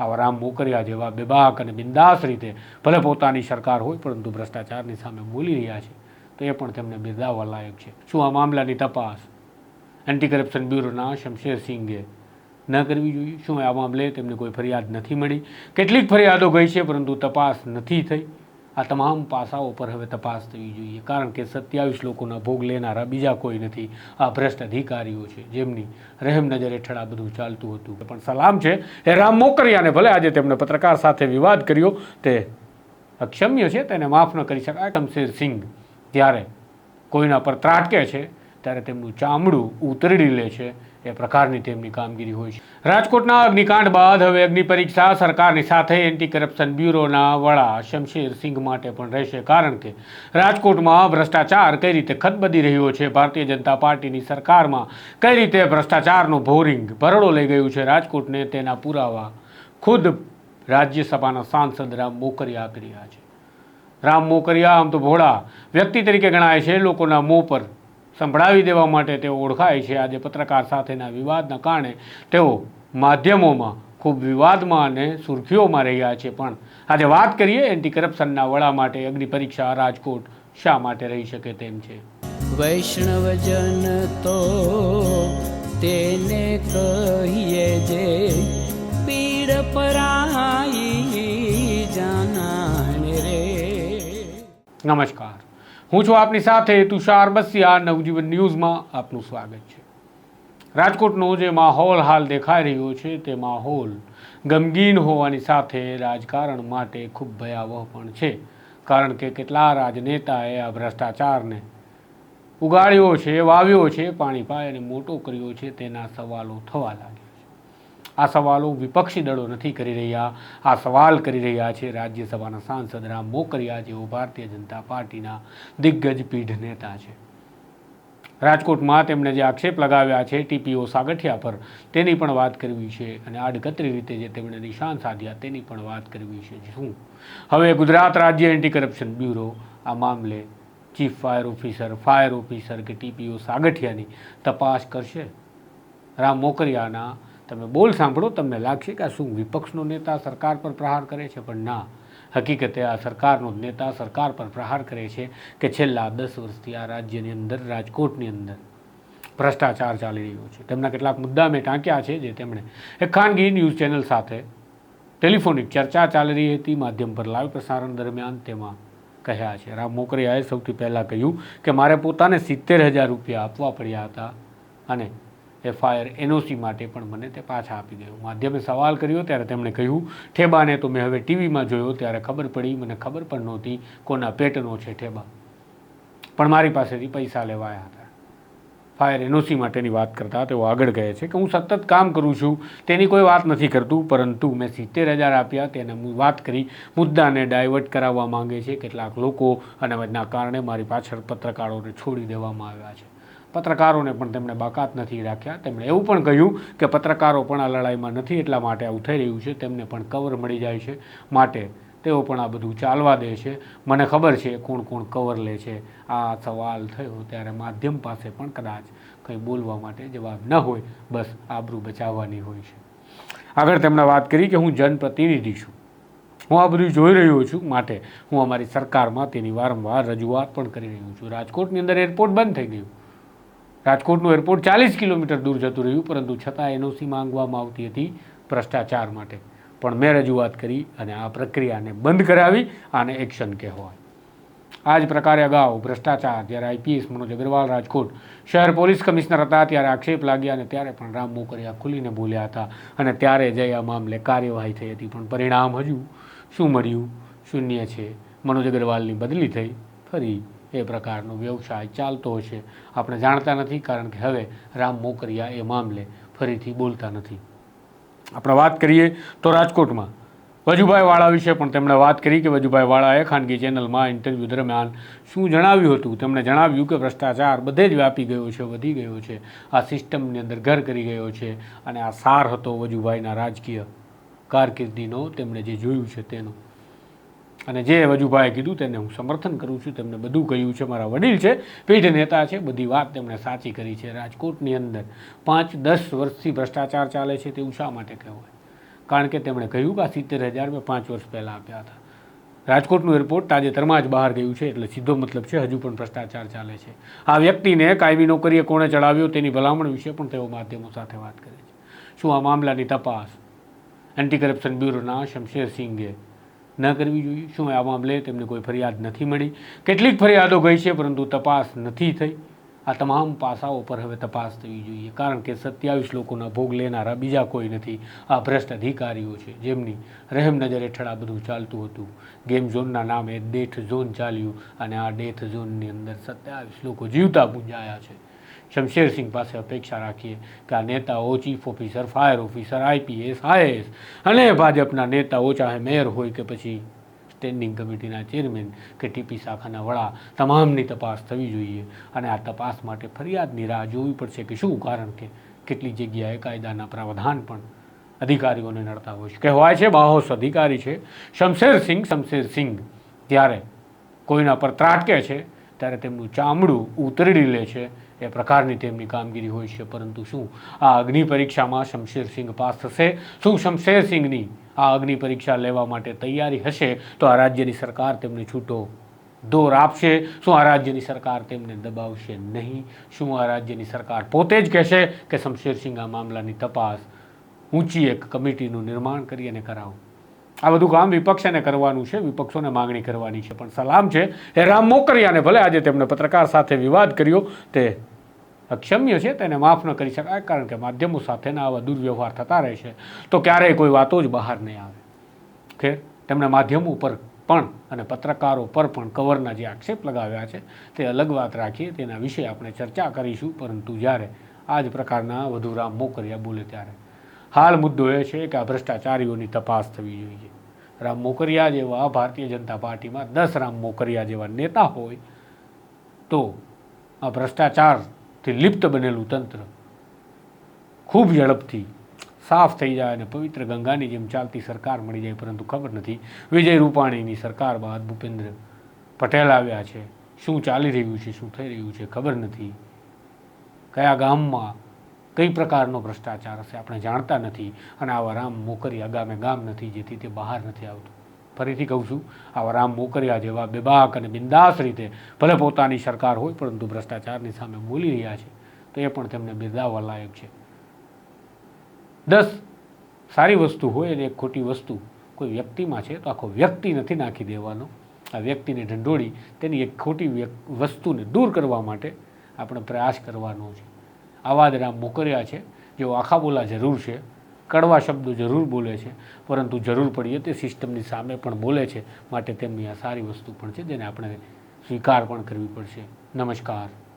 આવા રામ મોકરિયા જેવા બેબાક અને બિંદાસ રીતે ભલે પોતાની સરકાર હોય, પરંતુ ભ્રષ્ટાચારની સામે બોલી રહ્યા છે. તો એ પણ તેમને બિરદાવવા લાયક છે. શું આ મામલાની તપાસ? એન્ટી કરપ્શન બ્યુરોના શમશેર સિંઘે ન કરવી જોઈએ? શું આ મામલે તેમને કોઈ ફરિયાદ નથી મળી? કેટલીક ફરિયાદો ગઈ છે, પરંતુ તપાસ નથી થઈ. આ તમામ પાસાઓ પર હવે તપાસ થવી જોઈએ. કારણ કે સત્યાવીસ લોકોના ભોગ લેનારા બીજા કોઈ નથી. આ ભ્રષ્ટ અધિકારીઓ છે, જેમની રહેમ નજર હેઠળ આ બધું ચાલતું હતું. પણ સલામ છે. એ રામ મોકરિયાને ભલે આજે તેમણે પત્રકાર સાથે વિવાદ કર્યો, તે અક્ષમ્ય છે, તેને માફ ન કરી શકાય. શમશેર સિંઘ જ્યારે કોઈના પર ત્રાટકે છે, ત્યારે તેમનું ચામડું ઉતરડી લે છે. એ પ્રકારની તેમની કામગીરી હોય છે. રાજકોટના અગ્નિકાંડ બાદ હવે અગ્નિ પરીક્ષા સરકારની સાથે એન્ટી કરપ્શન બ્યુરોના વડા શમશેર સિંઘ માટે પણ રહેશે કારણ કે રાજકોટમાં ભ્રષ્ટાચાર કઈ રીતે ખતબદી રહ્યો છે? ભારતીય જનતા પાર્ટીની સરકારમાં કઈ રીતે ભ્રષ્ટાચારનું ભોરિંગ ભરડો લઈ ગયું છે? રાજકોટને તેના પુરાવા ખુદ રાજ્યસભાના સાંસદ રામ મોકરિયા આપી રહ્યા છે. રામ મોકરિયા આમ તો ભોળા વ્યક્તિ તરીકે ગણાય છે, લોકોના મોં પર સંભળાવી દેવા માટે તેઓ ઓળખાય છે. આજે પત્રકાર સાથેના વિવાદના કારણે તેઓ માધ્યમોમાં ખૂબ વિવાદમાં અને સુર્ખીઓમાં રહ્યા છે. પણ આજે વાત કરીએ એન્ટી કરપ્શનના વડા માટે. અગ્નિ પરીક્ષા રાજકોટ શા માટે રહી શકે તેમ છે? વૈષ્ણવજન તો તેને કહીએ જે પીડ પરાઈ જાનાને રે. નમસ્કાર. હું છું આપની સાથે તુષાર બસિયા નવજીવન ન્યૂઝમાં આપનું સ્વાગત છે. રાજકોટનો જે માહોલ હાલ દેખાઈ રહ્યો છે તે માહોલ ગમગીન હોવાની સાથે રાજકારણ માટે ખૂબ ભયાવહ પણ છે, કારણ કે કેટલા રાજનેતાએ આ ભ્રષ્ટાચારને ઉગાડ્યો છે, વાવ્યો છે, પાણી પાય અને મોટો કર્યો છે તેના સવાલો થવા લાગ્યા. આ સવાલો વિપક્ષી દળો નથી કરી રહ્યા. આ સવાલ કરી રહ્યા છે રાજ્યસભાના સાંસદ રામ મોકરિયા જેઓ ભારતીય જનતા પાર્ટીના દિગ્ગજ પીઢ નેતા છે. રાજકોટમાં તેમણે જે આક્ષેપ લગાવ્યા છે ટીપીઓ સાગઠિયા પર, તેની પણ વાત કરવી છે અને આડકતરી રીતે જે તેમણે નિશાન સાધ્યા તેની પણ વાત કરવી છે. શું? હવે ગુજરાત રાજ્ય એન્ટી કરપ્શન બ્યુરો, આ મામલે chief fire officer fire officer કે ટીપીઓ સાગઠિયાની તપાસ કરશે? રામ મોકરિયાના તમે બોલ સાંભળો, તમને લાગશે કે આ શું વિપક્ષનો નેતા સરકાર પર પ્રહાર કરે છે, પણ ના. હકીકતે આ સરકારનો નેતા સરકાર પર પ્રહાર કરે છે કે છેલ્લા દસ વર્ષથી આ રાજ્યની અંદર, રાજકોટની અંદર ભ્રષ્ટાચાર ચાલી રહ્યો છે. તેમના કેટલાક મુદ્દા મેં ટાંક્યા છે જે તેમણે એક ખાનગી ન્યૂઝ ચેનલ સાથે ટેલિફોનિક ચર્ચા ચાલી રહી હતી, માધ્યમ પર લાઈવ પ્રસારણ દરમિયાન તેમાં કહ્યા છે. રામ મોકરિયાએ સૌથી પહેલાં કહ્યું કે મારે પોતાને સિત્તેર હજાર રૂપિયા આપવા પડ્યા હતા અને એફઆઈઆર એનઓસી માટે પણ મને તે પાછા આપી ગયો માધ્યમે સવાલ કર્યો ત્યારે તેમણે કહ્યું, ઠેબાને તો મેં હવે ટીવીમાં જોયો, ત્યારે ખબર પડી, મને ખબર પણ નહોતી કોના પેટનો છે ઠેબા. પણ મારી પાસેથી પૈસા લેવાયા હતા. ફાયર એનઓસી માટેની વાત કરતા તેઓ આગળ કહે છે કે, હું સતત કામ કરું છું, તેની કોઈ વાત નથી કરતું, પરંતુ મેં સિત્તેર હજાર આપ્યા, તેને વાત કરી મુદ્દાને ડાયવર્ટ કરાવવા માંગે છે. કેટલાક લોકો અને કારણે મારી પાછળ પત્રકારોને છોડી દેવામાં આવ્યા છે. પત્રકારોને પણ તેમણે બાકાત નથી રાખ્યા. તેમણે એવું પણ કહ્યું કે પત્રકારો પણ આ લડાઈમાં નથી એટલા માટે આવું થઈ રહ્યું છે. તેમને પણ કવર મળી જાય છે. માટે તેઓ પણ આ બધું ચાલવા દે છે. મને ખબર છે કોણ કોણ કવર લે છે. આ સવાલ થયો ત્યારે માધ્યમ પાસે પણ કદાચ કંઈ બોલવા માટે જવાબ ન હોય. બસ આબરૂ બચાવવાની હોય છે. આગળ તેમણે વાત કરી કે હું જનપ્રતિનિધિ છું. હું આ બધું જોઈ રહ્યો છું. માટે હું અમારી સરકારમાં તેની વારંવાર રજૂઆત પણ કરી રહ્યો છું. રાજકોટની અંદર એરપોર્ટ બંધ થઈ ગયું. રાજકોટનું એરપોર્ટ ચાલીસ કિલોમીટર દૂર જતું રહ્યું, પરંતુ છતાં એનઓસી માંગવામાં આવતી હતી ભ્રષ્ટાચાર માટે. પણ મેં રજૂઆત કરી અને આ પ્રક્રિયાને બંધ કરાવી, આને એક્શન કહેવાય. આ જ પ્રકારે અગાઉ ભ્રષ્ટાચાર, જ્યારે આઈપીએસ મનોજ અગ્રવાલ રાજકોટ શહેર પોલીસ કમિશનર હતા, ત્યારે આક્ષેપ લાગ્યા અને ત્યારે પણ રામ મોકરિયા ખુલીને બોલ્યા હતા અને ત્યારે જઈ આ મામલે કાર્યવાહી થઈ હતી. પણ પરિણામ હજુ શું મળ્યું? શૂન્ય છે. મનોજ અગ્રવાલની બદલી થઈ, ફરી એ પ્રકારનો વ્યવસાય ચાલતો હશે આપણે જાણતા નથી કારણ કે હવે રામ મોકરિયા એ મામલે ફરીથી બોલતા નથી. આપણે વાત કરીએ તો રાજકોટમાં. વજુભાઈ વાળા વિશે પણ તેમણે વાત કરી કે વજુભાઈ વાળાએ ખાનગી ચેનલમાં ઇન્ટરવ્યૂ દરમિયાન શું જણાવ્યું હતું? તેમણે જણાવ્યું કે ભ્રષ્ટાચાર બધે જ વ્યાપી ગયો છે, વધી ગયો છે. આ સિસ્ટમની અંદર ઘર કરી ગયો છે અને આ સાર હતો વજુભાઈના રાજકીય કારકિર્દીનો, તેમણે જે જોયું છે તેનો. અને જે વજુભાઈએ કીધું તેને હું સમર્થન કરું છું, તેમને બધું કહ્યું છે, મારા વડીલ છે, પેઢ નેતા છે, બધી વાત તેમણે સાચી કરી છે. રાજકોટની અંદર પાંચ દસ વર્ષથી ભ્રષ્ટાચાર ચાલે છે તેવું શા માટે કહેવાય કારણ કે તેમણે કહ્યું કે આ સિત્તેર હજાર મેં પાંચ વર્ષ પહેલાં આપ્યા હતા. રાજકોટનું એરપોર્ટ તાજેતરમાં જ બહાર ગયું છે, એટલે સીધો મતલબ છે, હજુ પણ ભ્રષ્ટાચાર ચાલે છે. આ વ્યક્તિને કાયમી નોકરીએ કોણે ચડાવ્યો તેની ભલામણ વિશે પણ તેઓ માધ્યમો સાથે વાત કરે છે. શું આ મામલાની તપાસ? એન્ટી કરપ્શન બ્યુરોના શમશેર સિંઘે ન કરવી જોઈએ. શું આ મામલે તેમને કોઈ ફરિયાદ નથી મળી. કેટલીક ફરિયાદો ગઈ છે, પરંતુ તપાસ નથી થઈ. આ તમામ પાસાઓ પર હવે તપાસ થવી જોઈએ. કારણ કે સત્યાવીસ લોકોના ભોગ લેનારા બીજા કોઈ નથી. આ ભ્રષ્ટ અધિકારીઓ છે. જેમની રહેમ નજર હેઠળ આ બધું ચાલતું હતું. ગેમ ઝોનના નામે ડેથ ઝોન ચાલ્યું અને આ ડેથ ઝોનની અંદર સત્યાવીસ લોકો જીવતા પૂંજાયા છે. શમશેરસિંહ પાસે અપેક્ષા રાખીએ કે આ નેતાઓ chief officer fire officer IPS IAS અને ભાજપના નેતાઓ ચાહે મેયર હોય કે પછી સ્ટેન્ડિંગ કમિટીના ચેરમેન કે ટીપી શાખાના વડા, તમામની તપાસ થવી જોઈએ. અને આ તપાસ માટે ફરિયાદની રાહ જોવી પડશે કે શું? કારણ કે કેટલી જગ્યાએ કાયદાના પ્રાવધાન પણ અધિકારીઓને નડતા હોય છે. કહેવાય છે, બાહોશ અધિકારી છે. શમશેર શમશેરસિંહ શમશેર સિંહ ત્યારે કોઈના પર ત્રાટકે છે, ત્યારે તેમનું ચામડું ઉતરડી લે છે એ પ્રકારની તેમની કામગીરી હોય છે. પરંતુ શું? આ અગ્નિ પરીક્ષામાં શમશેરસિંહ પાસ થશે. શું શમશેર સિંહની આ અગ્નિ પરીક્ષા લેવા માટે તૈયારી હશે? તો આ રાજ્યની સરકાર તેમને છૂટો દોર આપશે. શું આ રાજ્યની સરકાર તેમને દબાવશે નહીં? શું આ રાજ્યની સરકાર પોતે જ કહેશે કે શમશેર સિંહ આ મામલાની તપાસ ઊંચી એક કમિટીનું નિર્માણ કરી અને કરાવો? આ બધું કામ વિપક્ષને કરવાનું છે, વિપક્ષોને માગણી કરવાની છે. પણ સલામ છે. એ રામ મોકરિયાને ભલે આજે તેમણે પત્રકાર સાથે વિવાદ કર્યો, તે અક્ષમ્ય છે, તેને માફ ન કરી શકાય, કારણ કે માધ્યમો સાથેના આવા દુર્વ્યવહાર થતા રહે છે. તો ક્યારેય કોઈ વાતો જ બહાર નહીં આવે. ખેર તેમણે માધ્યમો પર પણ અને પત્રકારો પર પણ કવરના જે આક્ષેપ લગાવ્યા છે, તે અલગ વાત રાખીએ, તેના વિશે આપણે ચર્ચા કરીશું. પરંતુ જ્યારે આ જ પ્રકારના વધુ રામ મોકરિયા બોલે ત્યારે હાલ મુદ્દો એ છે કે આ ભ્રષ્ટાચારીઓની તપાસ થવી જોઈએ. રામ મોકરિયા જેવા ભારતીય જનતા પાર્ટીમાં દસ રામ મોકરિયા જેવા નેતા હોય તો આ ભ્રષ્ટાચારથી લિપ્ત બનેલું તંત્ર ખૂબ ઝડપથી સાફ થઈ જાય અને પવિત્ર ગંગાની જેમ ચાલતી સરકાર મળી જાય, પરંતુ ખબર નથી વિજય રૂપાણીની સરકાર બાદ ભૂપેન્દ્ર પટેલ આવ્યા છે. શું ચાલી રહ્યું છે, શું થઈ રહ્યું છે ખબર નથી. કયા ગામમાં કઈ પ્રકારનો ભ્રષ્ટાચાર હશે આપણે જાણતા નથી અને આવા રામ મોકરિયા ગામે ગામ નથી જેથી તે બહાર નથી આવતું. ફરીથી કહું છું, આવા રામ મોકરિયા જેવા બેબાક અને બિંદાસ રીતે ભલે પોતાની સરકાર હોય પરંતુ ભ્રષ્ટાચારની સામે બોલી રહ્યા છે, તો એ પણ તેમને બિરદાવવા લાયક છે. દસ, સારી વસ્તુ હોય અને એક ખોટી વસ્તુ કોઈ વ્યક્તિમાં છે તો આખો વ્યક્તિ નથી નાખી દેવાનો. આ વ્યક્તિને ઢંઢોળી તેની એક ખોટી વસ્તુને દૂર કરવા માટે આપણે પ્રયાસ કરવાનો છે. આવા જ રામ મોકર્યા છે, જેઓ આખા બોલા જરૂર છે, કડવા શબ્દો જરૂર બોલે છે, પરંતુ જરૂર પડીએ તે સિસ્ટમની સામે પણ બોલે છે, માટે તેમની આ સારી વસ્તુ પણ છે, જેને આપણે સ્વીકાર પણ કરવી પડશે. નમસ્કાર.